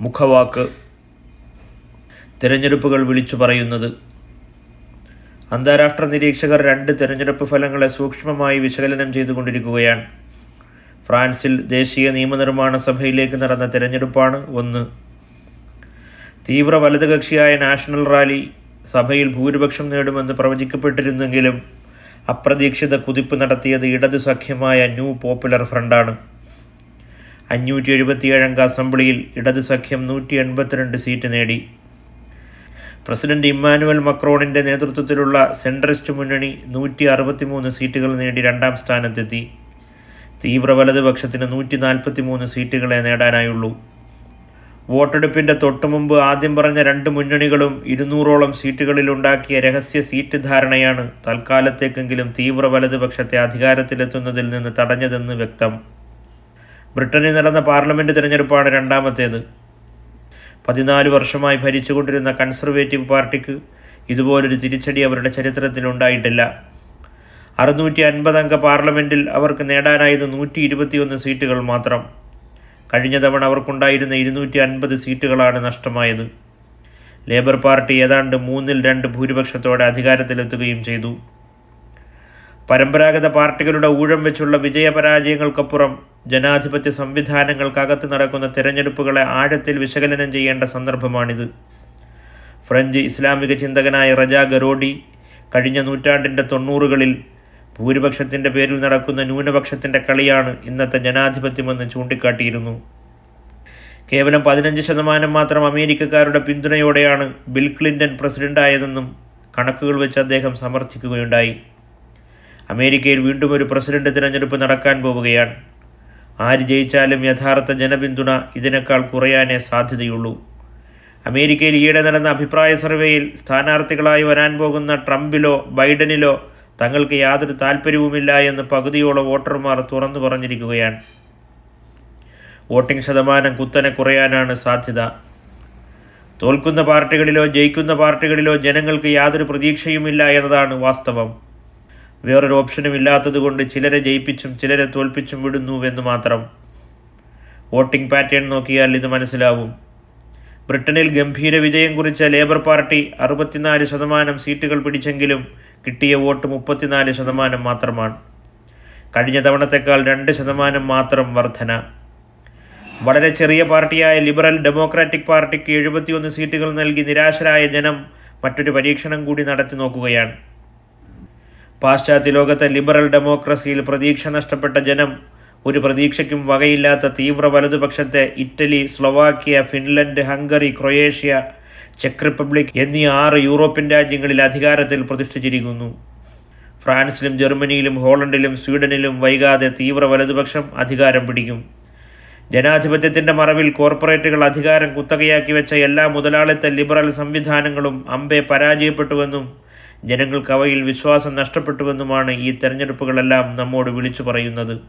മുഖവാക്ക്. തിരഞ്ഞെടുപ്പുകൾ വിളിച്ചു പറയുന്നത്. അന്താരാഷ്ട്ര നിരീക്ഷകർ രണ്ട് തിരഞ്ഞെടുപ്പ് ഫലങ്ങളെ സൂക്ഷ്മമായി വിശകലനം ചെയ്തുകൊണ്ടിരിക്കുകയാണ്. ഫ്രാൻസിൽ ദേശീയ നിയമനിർമ്മാണ സഭയിലേക്ക് നടന്ന തിരഞ്ഞെടുപ്പാണ് ഒന്ന്. തീവ്ര വലതുകക്ഷിയായ നാഷണൽ റാലി സഭയിൽ ഭൂരിപക്ഷം നേടുമെന്ന് പ്രവചിക്കപ്പെട്ടിരുന്നെങ്കിലും അപ്രതീക്ഷിത കുതിപ്പ് നടത്തിയത് ഇടതു സഖ്യമായ ന്യൂ പോപ്പുലർ ഫ്രണ്ടാണ്. അഞ്ഞൂറ്റി എഴുപത്തിയേഴംഗ അസംബ്ലിയിൽ ഇടത് സഖ്യം നൂറ്റി എൺപത്തിരണ്ട് സീറ്റ് നേടി. പ്രസിഡന്റ് ഇമ്മാനുവൽ മക്രോണിന്റെ നേതൃത്വത്തിലുള്ള സെൻട്രിസ്റ്റ് മുന്നണി നൂറ്റി അറുപത്തിമൂന്ന് സീറ്റുകൾ നേടി രണ്ടാം സ്ഥാനത്തെത്തി. തീവ്ര വലതുപക്ഷത്തിന് നൂറ്റി നാൽപ്പത്തി മൂന്ന് സീറ്റുകളെ നേടാനായുള്ളൂ. വോട്ടെടുപ്പിന്റെ തൊട്ടുമുമ്പ് ആദ്യം പറഞ്ഞ രണ്ട് മുന്നണികളും ഇരുന്നൂറോളം സീറ്റുകളിലുണ്ടാക്കിയ രഹസ്യ സീറ്റ് ധാരണയാണ് തൽക്കാലത്തേക്കെങ്കിലും തീവ്ര വലതുപക്ഷത്തെ അധികാരത്തിലെത്തുന്നതിൽ നിന്ന് തടഞ്ഞതെന്ന് വ്യക്തം. ബ്രിട്ടനിൽ നടന്ന പാർലമെന്റ് തിരഞ്ഞെടുപ്പാണ് രണ്ടാമത്തേത്. പതിനാല് വർഷമായി ഭരിച്ചുകൊണ്ടിരുന്ന കൺസർവേറ്റീവ് പാർട്ടിക്ക് ഇതുപോലൊരു തിരിച്ചടി അവരുടെ ചരിത്രത്തിൽ ഉണ്ടായിട്ടില്ല. അറുന്നൂറ്റി അൻപതംഗ പാർലമെന്റിൽ അവർക്ക് നേടാനായത് നൂറ്റി ഇരുപത്തിയൊന്ന് സീറ്റുകൾ മാത്രം. കഴിഞ്ഞ തവണ അവർക്കുണ്ടായിരുന്ന ഇരുന്നൂറ്റി അൻപത് സീറ്റുകളാണ് നഷ്ടമായത്. ലേബർ പാർട്ടി ഏതാണ്ട് മൂന്നിൽ രണ്ട് ഭൂരിപക്ഷത്തോടെ അധികാരത്തിലെത്തുകയും ചെയ്തു. പരമ്പരാഗത പാർട്ടികളുടെ ഊഴം വെച്ചുള്ള വിജയപരാജയങ്ങൾക്കപ്പുറം ജനാധിപത്യ സംവിധാനങ്ങൾക്കകത്ത് നടക്കുന്ന തിരഞ്ഞെടുപ്പുകളെ ആഴത്തിൽ വിശകലനം ചെയ്യേണ്ട സന്ദർഭമാണിത്. ഫ്രഞ്ച് ഇസ്ലാമിക ചിന്തകനായ റജ ഗറോഡി കഴിഞ്ഞ നൂറ്റാണ്ടിന്റെ തൊണ്ണൂറുകളിൽ ഭൂരിപക്ഷത്തിന്റെ പേരിൽ നടക്കുന്ന ന്യൂനപക്ഷത്തിന്റെ കളിയാണ് ഇന്നത്തെ ജനാധിപത്യമെന്ന് ചൂണ്ടിക്കാട്ടിയിരുന്നു. കേവലം പതിനഞ്ച് ശതമാനം മാത്രം അമേരിക്കക്കാരുടെ പിന്തുണയോടെയാണ് ബിൽ ക്ലിന്റൺ പ്രസിഡന്റായതെന്നും കണക്കുകൾ വെച്ച് അദ്ദേഹം സമർത്ഥിക്കുകയുണ്ടായി. അമേരിക്കയിൽ വീണ്ടും ഒരു പ്രസിഡന്റ് തിരഞ്ഞെടുപ്പ് നടക്കാൻ പോവുകയാണ്. ആര് ജയിച്ചാലും യഥാർത്ഥ ജനപിന്തുണ ഇതിനേക്കാൾ കുറയാനേ സാധ്യതയുള്ളൂ. അമേരിക്കയിൽ ഈയിടെ നടന്ന അഭിപ്രായ സർവേയിൽ സ്ഥാനാർത്ഥികളായി വരാൻ പോകുന്ന ട്രംപിലോ ബൈഡനിലോ തങ്ങൾക്ക് യാതൊരു താല്പര്യവുമില്ല എന്ന് പകുതിയോളം വോട്ടർമാർ തുറന്നു പറഞ്ഞിരിക്കുകയാണ്. വോട്ടിംഗ് ശതമാനം കുത്തനെ കുറയാനാണ് സാധ്യത. തോൽക്കുന്ന പാർട്ടികളിലോ ജയിക്കുന്ന പാർട്ടികളിലോ ജനങ്ങൾക്ക് യാതൊരു പ്രതീക്ഷയുമില്ല എന്നതാണ് വാസ്തവം. വേറൊരു ഓപ്ഷനും ഇല്ലാത്തതുകൊണ്ട് ചിലരെ ജയിപ്പിച്ചും ചിലരെ തോൽപ്പിച്ചും വിടുന്നുവെന്ന് മാത്രം. വോട്ടിംഗ് പാറ്റേൺ നോക്കിയാൽ ഇത് മനസ്സിലാവും. ബ്രിട്ടനിൽ ഗംഭീര വിജയം കുറിച്ച ലേബർ പാർട്ടി അറുപത്തിനാല് ശതമാനം സീറ്റുകൾ പിടിച്ചെങ്കിലും കിട്ടിയ വോട്ട് മുപ്പത്തിനാല് ശതമാനം മാത്രമാണ്. കഴിഞ്ഞ തവണത്തേക്കാൾ രണ്ട് ശതമാനം മാത്രം വർധന. വളരെ ചെറിയ പാർട്ടിയായ ലിബറൽ ഡെമോക്രാറ്റിക് പാർട്ടിക്ക് എഴുപത്തിയൊന്ന് സീറ്റുകൾ നൽകി നിരാശരായ ജനം മറ്റൊരു പരീക്ഷണം കൂടി നടത്തി നോക്കുകയാണ്. പാശ്ചാത്യ ലോകത്തെ ലിബറൽ ഡെമോക്രസിയിൽ പ്രതീക്ഷ നഷ്ടപ്പെട്ട ജനം ഒരു പ്രതീക്ഷയ്ക്കും വകയില്ലാത്ത തീവ്ര വലതുപക്ഷത്തെ Italy Slovakia Finland Hungary Croatia check Republic എന്നീ ആറ് യൂറോപ്യൻ രാജ്യങ്ങളിൽ അധികാരത്തിൽ പ്രതിഷ്ഠിച്ചിരിക്കുന്നു. ഫ്രാൻസിലും ജർമ്മനിയിലും ഹോളണ്ടിലും സ്വീഡനിലും വൈകാതെ തീവ്ര വലതുപക്ഷം അധികാരം പിടിക്കും. ജനാധിപത്യത്തിന്റെ മറവിൽ കോർപ്പറേറ്റുകൾ അധികാരം കുത്തകയാക്കി വെച്ച എല്ലാ മുതലാളിത്ത ലിബറൽ സംവിധാനങ്ങളും അമ്പെ പരാജയപ്പെട്ടുവെന്നും ജനങ്ങൾക്ക് അവയിൽ വിശ്വാസം നഷ്ടപ്പെട്ടുവെന്നുമാണ് ഈ തെരഞ്ഞെടുപ്പുകളെല്ലാം നമ്മോട് വിളിച്ചു പറയുന്നത്.